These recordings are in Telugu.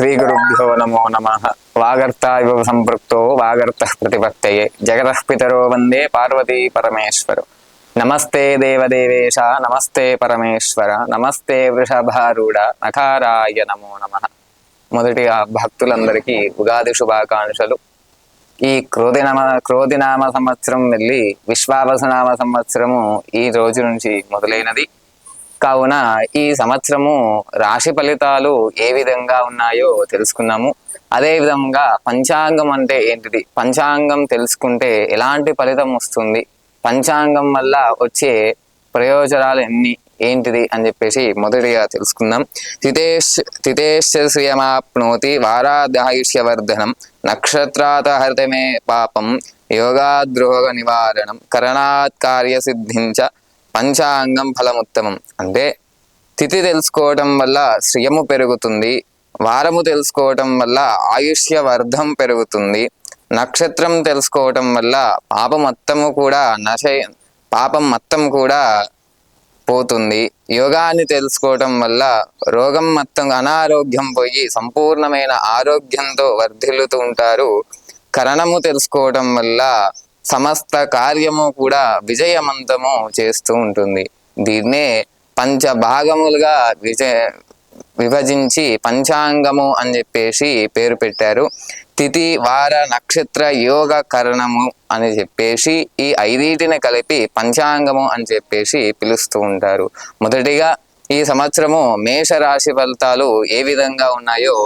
శ్రీ గురుభ్యో నమో నమ. ఇవ సంపృక్తో వాగర్త ప్రతిపత్తయే. జగత పితరో వందే పార్వతీ పరమేశ్వరు. నమస్తే దేవదేవేశ నమస్తే పరమేశ్వర నమస్తే వృషభారూఢ నకారాయ నమో నమ. మొదటిగా భక్తులందరికీ ఉగాది శుభాకాంక్షలు. ఈ క్రోధినామ క్రోధినామ సంవత్సరం వెళ్ళి విశ్వావసనామ సంవత్సరము ఈ రోజు నుంచి మొదలైనది. కావున ఈ సంవత్సరము రాశి ఫలితాలు ఏ విధంగా ఉన్నాయో తెలుసుకున్నాము అదే విధంగా పంచాంగం అంటే ఏంటిది? పంచాంగం తెలుసుకుంటే ఎలాంటి ఫలితం వస్తుంది? పంచాంగం వల్ల వచ్చే ప్రయోజనాలు ఎన్ని? ఏంటిది? అని చెప్పేసి మొదటిగా తెలుసుకుందాం. తితేష్ తితేశ్యమాప్నోతి వారాదాయుష్యవర్ధనం నక్షత్రాత హరితమే పాపం యోగాద్రోగ నివారణం కరణాత్ కార్యసిద్ధించ పంచాంగం ఫలముత్తమం. అంటే తిథి తెలుసుకోవటం వల్ల శ్రియము పెరుగుతుంది వారము తెలుసుకోవటం వల్ల ఆయుష్య వర్ధం పెరుగుతుంది నక్షత్రం తెలుసుకోవటం వల్ల పాపం మొత్తము కూడా నశ పాపం మొత్తం కూడా పోతుంది. యోగాన్ని తెలుసుకోవటం వల్ల రోగం మొత్తం అనారోగ్యం పోయి సంపూర్ణమైన ఆరోగ్యంతో వర్ధిల్లుతూ ఉంటారు. కరణము తెలుసుకోవటం వల్ల సమస్త కార్యము కూడా విజయవంతము చేస్తూ ఉంటుంది. దీన్నే పంచ భాగములుగా విజయ విభజించి పంచాంగము అని చెప్పేసి పేరు పెట్టారు. తిథి వార నక్షత్ర యోగ కరణము అని చెప్పేసి ఈ ఐదీటిని కలిపి పంచాంగము అని చెప్పేసి పిలుస్తూ ఉంటారు. మొదటిగా ఈ సంవత్సరము మేష రాశి ఫలితాలు ఏ విధంగా ఉన్నాయో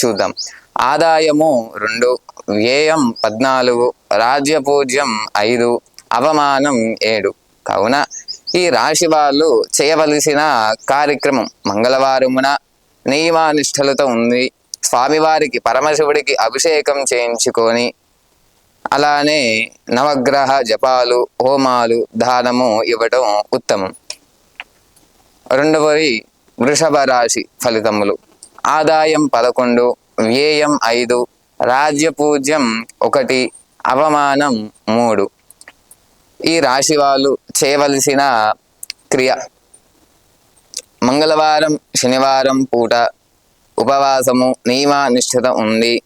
చూద్దాం. ఆదాయము రెండు వ్యయం పద్నాలుగు రాజ్యపూజ్యం ఐదు అవమానం ఏడు. కావున ఈ రాశి వాళ్ళు చేయవలసిన కార్యక్రమం మంగళవారమున నియమానిష్టలతో ఉంది స్వామివారికి పరమశివుడికి అభిషేకం చేయించుకొని అలానే నవగ్రహ జపాలు హోమాలు దానము ఇవ్వటం ఉత్తమం. రెండవది వృషభ రాశి ఫలితములు. ఆదాయం పదకొండు వ్యయం ఐదు రాజ్య పూజ్యం ఒకటి అవమానం మూడు. ఈ రాశి వాళ్ళు చేయవలసిన క్రియ. మంగళవారం శనివారం పూట ఉపవాసము నియమ నిష్ఠత ఉంది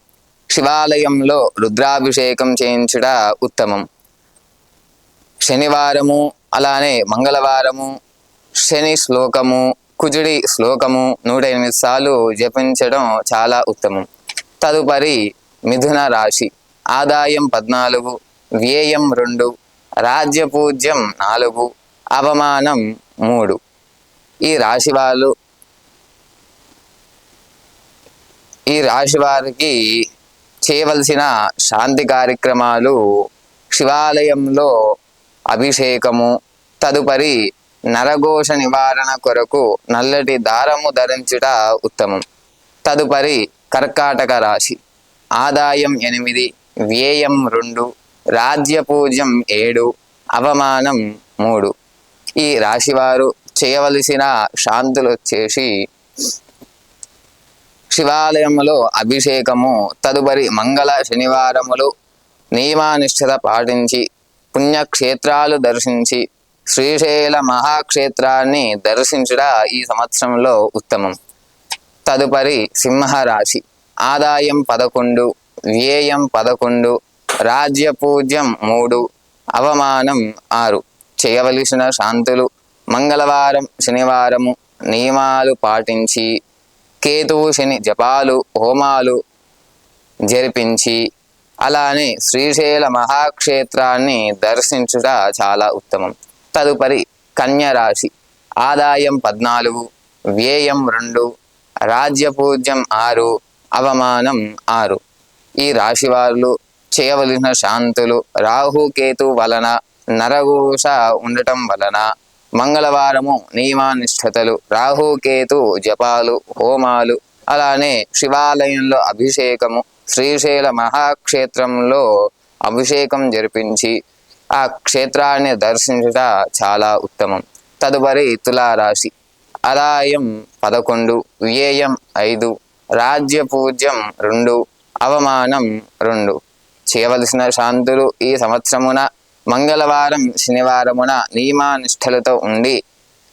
శివాలయంలో రుద్రాభిషేకం చేయించుట ఉత్తమం. శనివారము అలానే మంగళవారము శని శ్లోకము కుజుడి శ్లోకము నూట ఎనిమిది సార్లు జపించడం చాలా ఉత్తమం. తదుపరి మిథున రాశి. ఆదాయం పద్నాలుగు వ్యయం రెండు రాజ్యపూజ్యం నాలుగు అవమానం మూడు. ఈ రాశి వాళ్ళు ఈ రాశి వారికి చేయవలసిన శాంతి కార్యక్రమాలు శివాలయంలో అభిషేకము తదుపరి నరఘోష నివారణ కొరకు నల్లటి దారము ధరించుట ఉత్తమం. తదుపరి కర్కాటక రాశి. ఆదాయం ఎనిమిది వ్యయం రెండు రాజ్య పూజ్యం ఏడు అవమానం మూడు. ఈ రాశివారు చేయవలసిన శాంతులు వచ్చేసి శివాలయములో అభిషేకము తదుపరి మంగళ శనివారములు నియమానిష్ఠత పాటించి పుణ్యక్షేత్రాలు దర్శించి శ్రీశైల మహాక్షేత్రాన్ని దర్శించుట ఈ సంవత్సరంలో ఉత్తమం. తదుపరి సింహరాశి. ఆదాయం పదకొండు వ్యయం పదకొండు రాజ్య పూజ్యం మూడు అవమానం ఆరు. చేయవలసిన శాంతులు మంగళవారం శనివారము నియమాలు పాటించి కేతువు శని జపాలు హోమాలు జరిపించి అలానే శ్రీశైల మహాక్షేత్రాన్ని దర్శించుట చాలా ఉత్తమం. తదుపరి కన్య రాశి ఆదాయం పద్నాలుగు వ్యయం రెండు రాజ్య పూజ్యం ఆరు అవమానం ఆరు. ఈ రాశి వాళ్ళు చేయవలసిన శాంతులు రాహుకేతు వలన నరఘోష ఉండటం వలన మంగళవారము నియమానిష్టతలు రాహుకేతు జపాలు హోమాలు అలానే శివాలయంలో అభిషేకము శ్రీశైల మహాక్షేత్రంలో అభిషేకం జరిపించి ఆ క్షేత్రాన్ని దర్శించుట చాలా ఉత్తమం. తదుపరి తులారాశి. ఆదాయం పదకొండు వ్యయం ఐదు రాజ్య పూజ్యం రెండు అవమానం రెండు. చేయవలసిన శాంతులు ఈ సంవత్సరమున మంగళవారం శనివారమున నియమానిష్టలతో ఉండి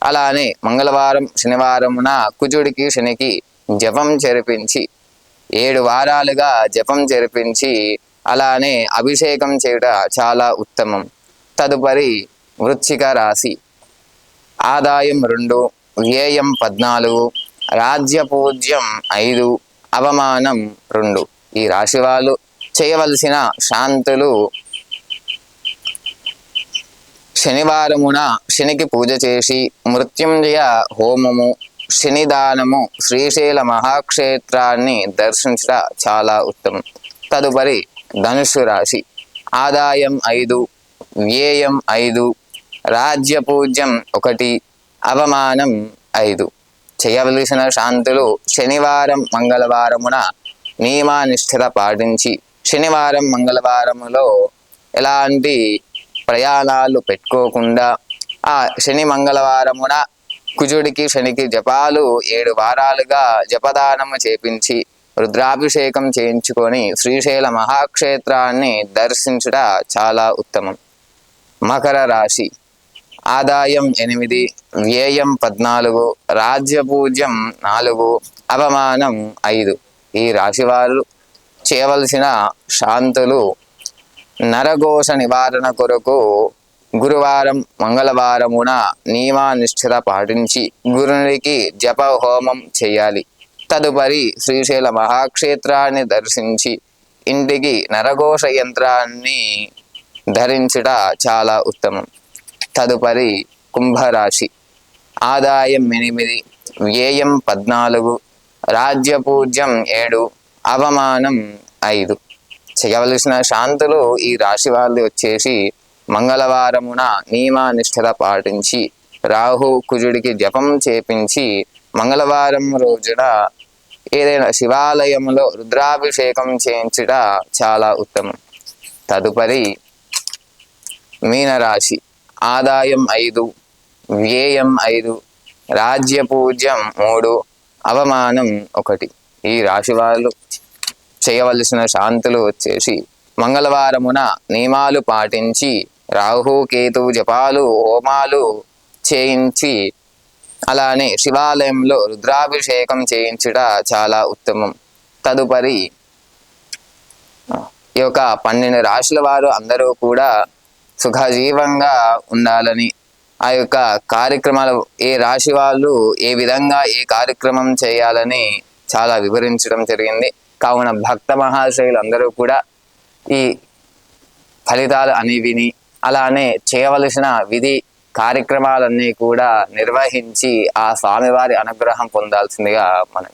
అలానే మంగళవారం శనివారమున కుజుడికి శనికి జపం జరిపించి ఏడు వారాలుగా జపం జరిపించి అలానే అభిషేకం చేయుట చాలా ఉత్తమం. తదుపరి వృచ్చిక రాశి. ఆదాయం రెండు వ్యయం పద్నాలుగు రాజ్య పూజ్యం ఐదు అవమానం రెండు. ఈ రాశి వాళ్ళు చేయవలసిన శాంతులు శనివారమున శనికి పూజ చేసి మృత్యుంజయ హోమము శనిదానము శ్రీశైల మహాక్షేత్రాన్ని దర్శించడం చాలా ఉత్తమం. తదుపరి ధనుస్సు రాశి. ఆదాయం ఐదు వ్యయం ఐదు రాజ్య పూజ్యం ఒకటి అవమానం ఐదు. చేయవలసిన శాంతులు శనివారం మంగళవారమున నియమానిష్ఠత పాటించి శనివారం మంగళవారములో ఎలాంటి ప్రయాణాలు పెట్టుకోకుండా ఆ శని మంగళవారమున కుజుడికి శనికి జపాలు ఏడు వారాలుగా జపదానము చేపించి రుద్రాభిషేకం చేయించుకొని శ్రీశైల మహాక్షేత్రాన్ని దర్శించుట చాలా ఉత్తమం. మకర రాశి. ఆదాయం ఎనిమిది వ్యయం పద్నాలుగు రాజ్యపూజ్యం నాలుగు అవమానం ఐదు. ఈ రాశి వారు చేయవలసిన శాంతులు నరఘోష నివారణ కొరకు గురువారం మంగళవారమున నియమానిష్ఠత పాటించి గురునికి జప హోమం చేయాలి. తదుపరి శ్రీశైల మహాక్షేత్రాన్ని దర్శించి ఇంటికి నరఘోష యంత్రాన్ని ధరించుట చాలా ఉత్తమం. తదుపరి కుంభరాశి. ఆదాయం ఎనిమిది వ్యయం పద్నాలుగు రాజ్య పూజ్యం ఏడు అవమానం ఐదు. చేయవలసిన శాంతులు ఈ రాశి వాళ్ళు వచ్చేసి మంగళవారమున నియమానిష్టత పాటించి రాహు కుజుడికి జపం చేపించి మంగళవారం రోజున ఏదైనా శివాలయంలో రుద్రాభిషేకం చేయించుట చాలా ఉత్తమం. తదుపరి మీనరాశి. ఆదాయం ఐదు వ్యయం ఐదు రాజ్య పూజ్యం మూడు అవమానం ఒకటి. ఈ రాశి వాళ్ళు చేయవలసిన శాంతులు వచ్చేసి మంగళవారమున నియమాలు పాటించి రాహు కేతు జపాలు హోమాలు చేయించి అలానే శివాలయంలో రుద్రాభిషేకం చేయించుట చాలా ఉత్తమం. తదుపరి ఈ యొక్క పన్నెండు రాశుల వారు అందరూ కూడా సుఖజీవంగా ఉండాలని ఆ యొక్క కార్యక్రమాలు ఏ రాశి వాళ్ళు ఏ విధంగా ఏ కార్యక్రమం చేయాలని చాలా వివరించడం జరిగింది. కావున భక్త మహాశయులు అందరూ కూడా ఈ ఫలితాలు అని విని అలానే చేయవలసిన విధి కార్యక్రమాలన్నీ కూడా నిర్వహించి ఆ స్వామివారి అనుగ్రహం పొందాల్సిందిగా మనం